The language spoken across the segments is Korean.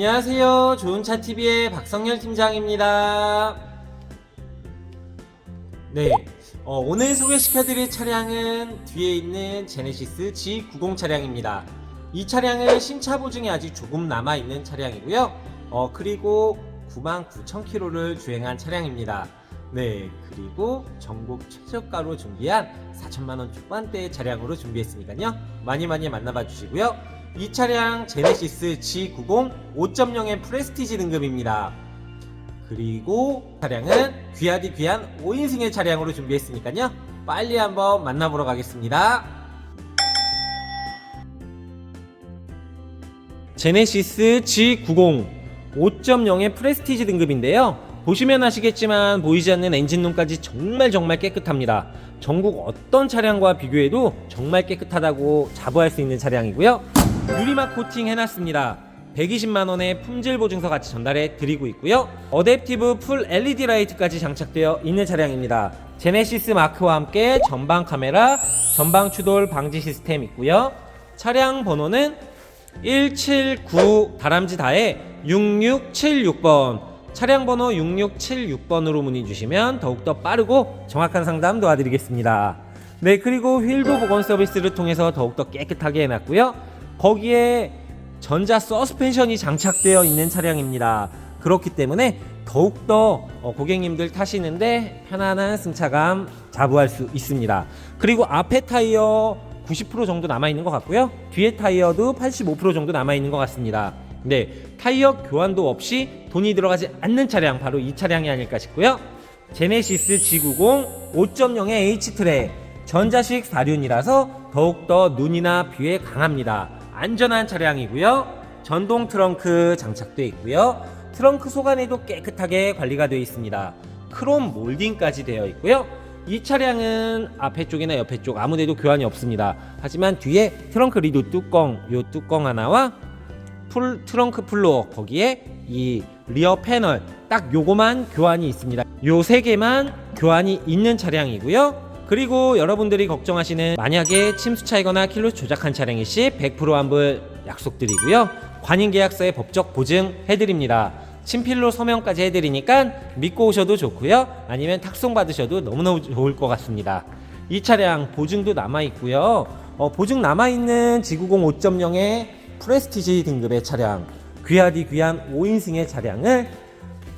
안녕하세요. 좋은차 TV의 박성열 팀장입니다. 네, 어, 오늘 소개시켜드릴 차량은 뒤에 있는 제네시스 G90 차량입니다. 이 차량은 신차 보증이 아직 조금 남아 있는 차량이고요. 어, 그리고 99,000km를 주행한 차량입니다. 네, 그리고 전국 최저가로 준비한 4천만원 초반대의 차량으로 준비했으니까요. 많이 많이 만나봐 주시고요. 이 차량 제네시스 G90 5.0의 프레스티지 등급입니다. 그리고 차량은 귀하디 귀한 5인승의 차량으로 준비했으니까요. 빨리 한번 만나보러 가겠습니다. 제네시스 G90 5.0의 프레스티지 등급인데요. 보시면 아시겠지만 보이지 않는 엔진룸까지 정말 정말 깨끗합니다. 전국 어떤 차량과 비교해도 정말 깨끗하다고 자부할 수 있는 차량이고요. 유리막 코팅 해놨습니다. 120만원의 품질 보증서 같이 전달해 드리고 있고요. 어댑티브 풀 LED 라이트까지 장착되어 있는 차량입니다. 제네시스 마크와 함께 전방 카메라, 전방 추돌 방지 시스템 있고요. 차량 번호는 179 다람쥐 다에 6676번 차량 번호 6676번으로 문의 주시면 더욱더 빠르고 정확한 상담 도와드리겠습니다. 네, 그리고 휠도 복원 서비스를 통해서 더욱더 깨끗하게 해놨고요. 거기에 전자 서스펜션이 장착되어 있는 차량입니다. 그렇기 때문에 더욱더 어, 고객님들 타시는데 편안한 승차감 자부할 수 있습니다. 그리고 앞에 타이어 90% 정도 남아 있는 것 같고요. 뒤에 타이어도 85% 정도 남아 있는 것 같습니다. 네, 타이어 교환도 없이 돈이 들어가지 않는 차량 바로 이 차량이 아닐까 싶고요. 제네시스 G90 5.0의 H트랙 전자식 사륜이라서 더욱더 눈이나 비에 강합니다. 안전한 차량이고요. 전동 트렁크 장착되어 있고요. 트렁크 속안에도 깨끗하게 관리가 되어 있습니다. 크롬 몰딩까지 되어 있고요. 이 차량은 앞에 쪽이나 옆에 쪽 아무데도 교환이 없습니다. 하지만 뒤에 트렁크 리드 뚜껑, 요 뚜껑 하나와 풀 트렁크 플로어 거기에 이 리어 패널 딱 요거만 교환이 있습니다. 요 세 개만 교환이 있는 차량이고요. 그리고 여러분들이 걱정하시는 만약에 침수 차이거나 킬로 조작한 차량일 시 100% 환불 약속드리고요. 관인 계약서에 법적 보증 해드립니다. 친필로 서명까지 해드리니까 믿고 오셔도 좋고요. 아니면 탁송 받으셔도 너무너무 좋을 것 같습니다. 이 차량 보증도 남아 있고요. 어, 보증 남아 있는 G90 5.0의 프레스티지 등급의 차량, 귀하디 귀한 5인승의 차량을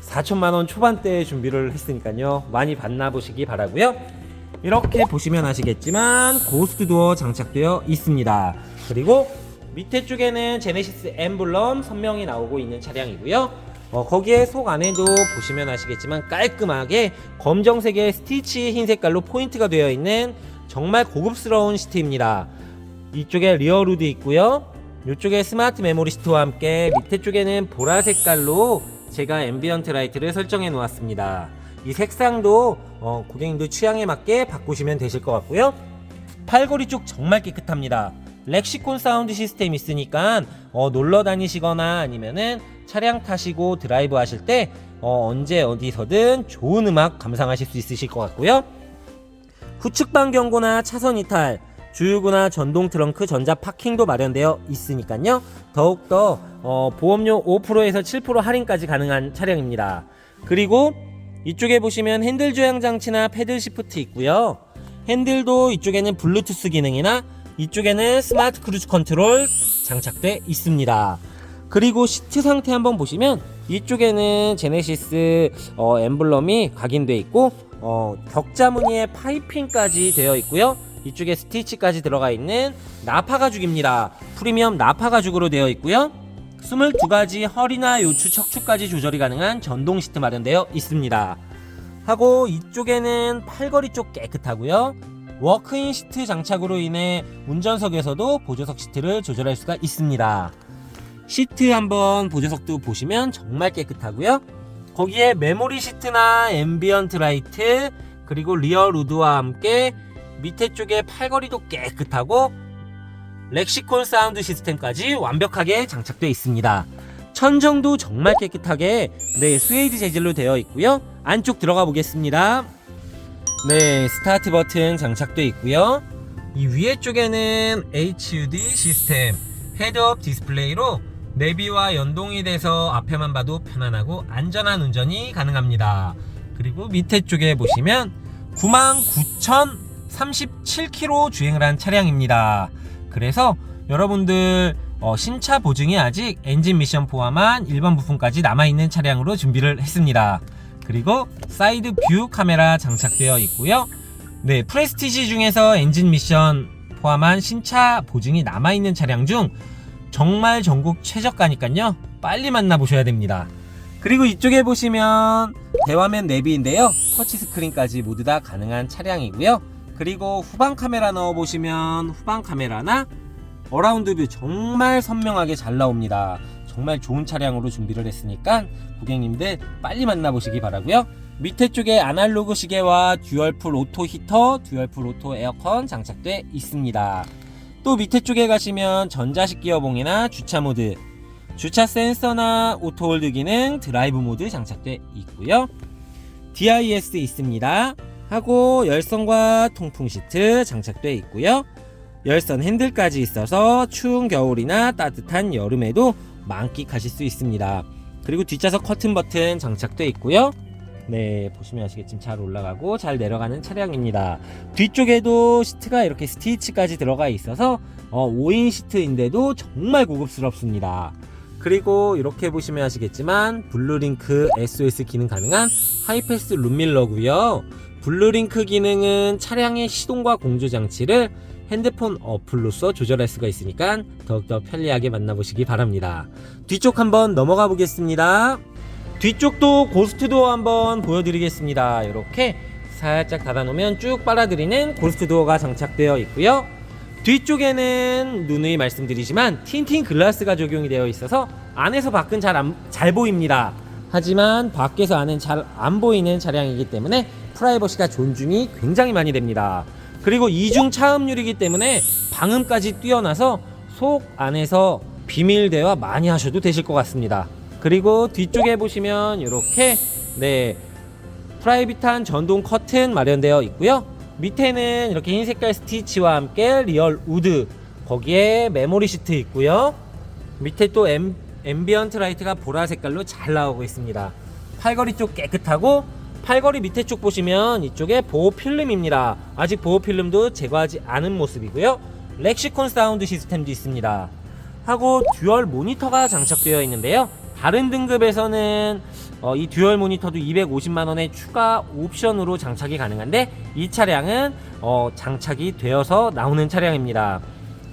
4천만 원 초반대에 준비를 했으니까요. 많이 만나보시기 바라고요. 이렇게 보시면 아시겠지만 고스트 도어 장착되어 있습니다. 그리고 밑에 쪽에는 제네시스 엠블럼 선명히 나오고 있는 차량이고요. 어, 거기에 속 안에도 보시면 아시겠지만 깔끔하게 검정색의 스티치 흰 색깔로 포인트가 되어 있는 정말 고급스러운 시트입니다. 이쪽에 리어루드 있고요. 이쪽에 스마트 메모리 시트와 함께 밑에 쪽에는 보라 색깔로 제가 앰비언트 라이트를 설정해 놓았습니다. 이 색상도 어, 고객님들 취향에 맞게 바꾸시면 되실 것 같고요. 팔걸이 쪽 정말 깨끗합니다. 렉시콘 사운드 시스템 있으니까 어, 놀러 다니시거나 아니면은 차량 타시고 드라이브 하실 때 어, 언제 어디서든 좋은 음악 감상하실 수 있으실 것 같고요. 후측방 경고나 차선 이탈, 주유구나 전동 트렁크 전자 파킹도 마련되어 있으니까요. 더욱더 어, 보험료 5%에서 7% 할인까지 가능한 차량입니다. 그리고 이쪽에 보시면 핸들 조향 장치나 패들 시프트 있고요. 핸들도 이쪽에는 블루투스 기능이나 이쪽에는 스마트 크루즈 컨트롤 장착돼 있습니다. 그리고 시트 상태 한번 보시면 이쪽에는 제네시스 어, 엠블럼이 각인돼 있고 어, 격자 무늬의 파이핑까지 되어 있고요. 이쪽에 스티치까지 들어가 있는 나파 가죽입니다. 프리미엄 나파 가죽으로 되어 있고요. 22가지 허리나 요추, 척추까지 조절이 가능한 전동 시트 마련되어 있습니다. 하고 이쪽에는 팔걸이 쪽 깨끗하고요. 워크인 시트 장착으로 인해 운전석에서도 보조석 시트를 조절할 수가 있습니다. 시트 한번 보조석도 보시면 정말 깨끗하고요. 거기에 메모리 시트나 앰비언트 라이트 그리고 리어 루드와 함께 밑에 쪽에 팔걸이도 깨끗하고 렉시콘 사운드 시스템까지 완벽하게 장착되어 있습니다. 천정도 정말 깨끗하게 네 스웨이드 재질로 되어 있고요. 안쪽 들어가 보겠습니다. 네 스타트 버튼 장착되어 있고요. 이 위에 쪽에는 HUD 시스템 헤드업 디스플레이로 내비와 연동이 돼서 앞에만 봐도 편안하고 안전한 운전이 가능합니다. 그리고 밑에 쪽에 보시면 99,037km 주행을 한 차량입니다. 그래서 여러분들 어, 신차 보증이 아직 엔진 미션 포함한 일반 부품까지 남아있는 차량으로 준비를 했습니다. 그리고 사이드 뷰 카메라 장착되어 있고요. 네, 프레스티지 중에서 엔진 미션 포함한 신차 보증이 남아있는 차량 중 정말 전국 최저가니까요. 빨리 만나보셔야 됩니다. 그리고 이쪽에 보시면 대화면 내비인데요. 터치 스크린까지 모두 다 가능한 차량이고요. 그리고 후방 카메라 넣어 보시면 후방 카메라나 어라운드 뷰 정말 선명하게 잘 나옵니다. 정말 좋은 차량으로 준비를 했으니까 고객님들 빨리 만나보시기 바라고요. 밑에 쪽에 아날로그 시계와 듀얼풀 오토 히터, 듀얼풀 오토 에어컨 장착돼 있습니다. 또 밑에 쪽에 가시면 전자식 기어봉이나 주차 모드, 주차 센서나 오토 홀드 기능, 드라이브 모드 장착돼 있고요. DIS 있습니다. 하고 열선과 통풍 시트 장착돼 있고요. 열선 핸들까지 있어서 추운 겨울이나 따뜻한 여름에도 만끽하실 수 있습니다. 그리고 뒷좌석 커튼 버튼 장착돼 있고요. 네, 보시면 아시겠지만 잘 올라가고 잘 내려가는 차량입니다. 뒤쪽에도 시트가 이렇게 스티치까지 들어가 있어서 어, 5인 시트인데도 정말 고급스럽습니다. 그리고 이렇게 보시면 아시겠지만 블루링크 SOS 기능 가능한 하이패스 룸밀러고요. 블루링크 기능은 차량의 시동과 공조 장치를 핸드폰 어플로서 조절할 수가 있으니까 더욱더 편리하게 만나보시기 바랍니다. 뒤쪽 한번 넘어가 보겠습니다. 뒤쪽도 고스트도어 한번 보여드리겠습니다. 이렇게 살짝 닫아놓으면 쭉 빨아들이는 고스트도어가 장착되어 있고요. 뒤쪽에는 누누이 말씀드리지만 틴팅 글라스가 적용이 되어 있어서 안에서 밖은 잘, 안, 잘 보입니다. 하지만 밖에서 안은 잘 안 보이는 차량이기 때문에 프라이버시가 존중이 굉장히 많이 됩니다. 그리고 이중 차음률이기 때문에 방음까지 뛰어나서 속 안에서 비밀 대화 많이 하셔도 되실 것 같습니다. 그리고 뒤쪽에 보시면 이렇게 네 프라이빗한 전동 커튼 마련되어 있고요. 밑에는 이렇게 흰 색깔 스티치와 함께 리얼 우드 거기에 메모리 시트 있고요. 밑에 또 엠, 앰비언트 라이트가 보라 색깔로 잘 나오고 있습니다. 팔걸이 쪽 깨끗하고 팔걸이 밑에 쪽 보시면 이쪽에 보호 필름입니다. 아직 보호 필름도 제거하지 않은 모습이고요. 렉시콘 사운드 시스템도 있습니다. 하고 듀얼 모니터가 장착되어 있는데요. 다른 등급에서는 어, 이 듀얼 모니터도 250만 원의 추가 옵션으로 장착이 가능한데 이 차량은 어, 장착이 되어서 나오는 차량입니다.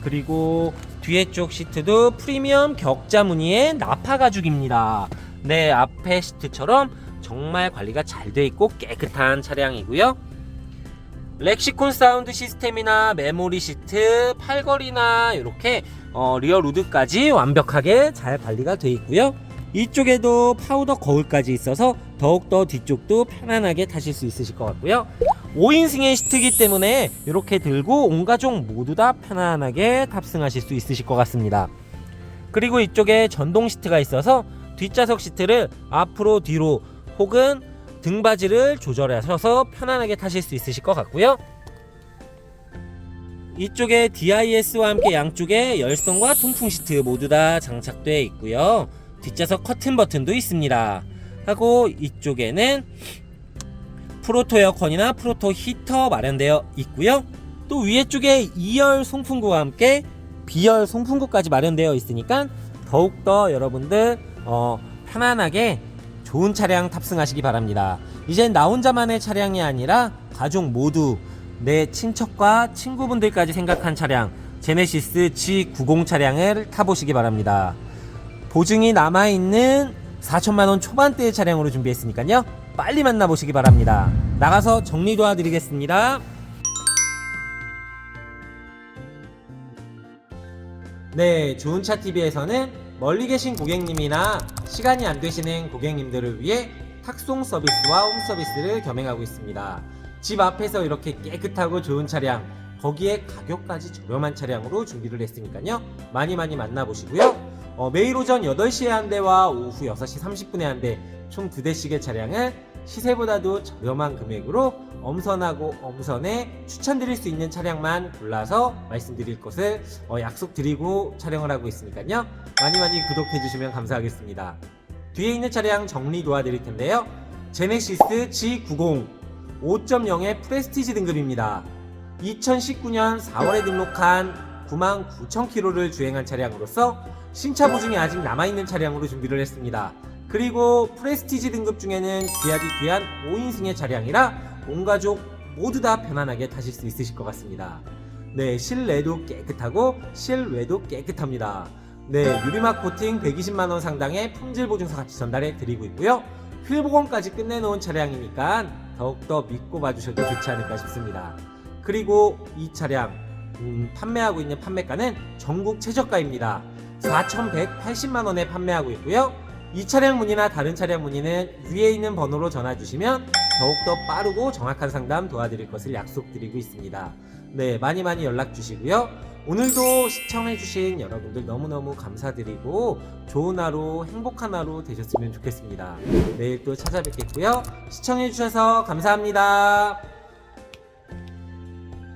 그리고 뒤에 쪽 시트도 프리미엄 격자 무늬의 나파 가죽입니다. 네, 앞에 시트처럼 정말 관리가 잘 돼 있고 깨끗한 차량이고요. 렉시콘 사운드 시스템이나 메모리 시트, 팔걸이나 이렇게 어, 리얼 우드까지 완벽하게 잘 관리가 돼 있고요. 이쪽에도 파우더 거울까지 있어서 더욱더 뒤쪽도 편안하게 타실 수 있으실 것 같고요. 5인승의 시트이기 때문에 이렇게 들고 온 가족 모두 다 편안하게 탑승하실 수 있으실 것 같습니다. 그리고 이쪽에 전동 시트가 있어서 뒷좌석 시트를 앞으로 뒤로 혹은 등받이를 조절하셔서 편안하게 타실 수 있으실 것 같고요. 이쪽에 DIS와 함께 양쪽에 열선과 통풍 시트 모두 다 장착되어 있고요. 뒷좌석 커튼 버튼도 있습니다. 하고 이쪽에는 프로토 에어컨이나 프로토 히터 마련되어 있고요. 또 위에 쪽에 2열 송풍구와 함께 B열 송풍구까지 마련되어 있으니까 더욱더 여러분들 어, 편안하게 좋은 차량 탑승하시기 바랍니다. 이젠 나 혼자만의 차량이 아니라 가족 모두 내 친척과 친구분들까지 생각한 차량 제네시스 G90 차량을 타보시기 바랍니다. 보증이 남아있는 4천만원 초반대의 차량으로 준비했으니까요. 빨리 만나보시기 바랍니다. 나가서 정리 도와드리겠습니다. 네, 좋은 차 TV에서는 멀리 계신 고객님이나 시간이 안 되시는 고객님들을 위해 탁송 서비스와 홈 서비스를 겸행하고 있습니다. 집 앞에서 이렇게 깨끗하고 좋은 차량, 거기에 가격까지 저렴한 차량으로 준비를 했으니까요. 많이 많이 만나보시고요. 어, 매일 오전 8시에 한 대와 오후 6시 30분에 한 대, 총 2대씩의 차량을 시세보다도 저렴한 금액으로 엄선하고 엄선에 추천드릴 수 있는 차량만 골라서 말씀드릴 것을 어, 약속드리고 촬영을 하고 있으니까요. 많이 많이 구독해 주시면 감사하겠습니다. 뒤에 있는 차량 정리 도와드릴 텐데요. 제네시스 G90 5.0의 프레스티지 등급입니다. 2019년 4월에 등록한 99,000km를 주행한 차량으로서 신차 보증이 아직 남아있는 차량으로 준비를 했습니다. 그리고 프레스티지 등급 중에는 기아디 귀한 5인승의 차량이라 온 가족 모두 다 편안하게 타실 수 있으실 것 같습니다. 네, 실내도 깨끗하고 실외도 깨끗합니다. 네, 유리막 코팅 120만원 상당의 품질 보증서 같이 전달해 드리고 있고요. 휠 복원까지 끝내놓은 차량이니까 더욱더 믿고 봐주셔도 좋지 않을까 싶습니다. 그리고 이 차량 음, 판매하고 있는 판매가는 전국 최저가입니다. 4,180만원에 판매하고 있고요. 이 차량 문의나 다른 차량 문의는 위에 있는 번호로 전화 주시면 더욱더 빠르고 정확한 상담 도와드릴 것을 약속드리고 있습니다. 네, 많이 많이 연락 주시고요. 오늘도 시청해주신 여러분들 너무너무 감사드리고 좋은 하루, 행복한 하루 되셨으면 좋겠습니다. 내일 또 찾아뵙겠고요. 시청해주셔서 감사합니다.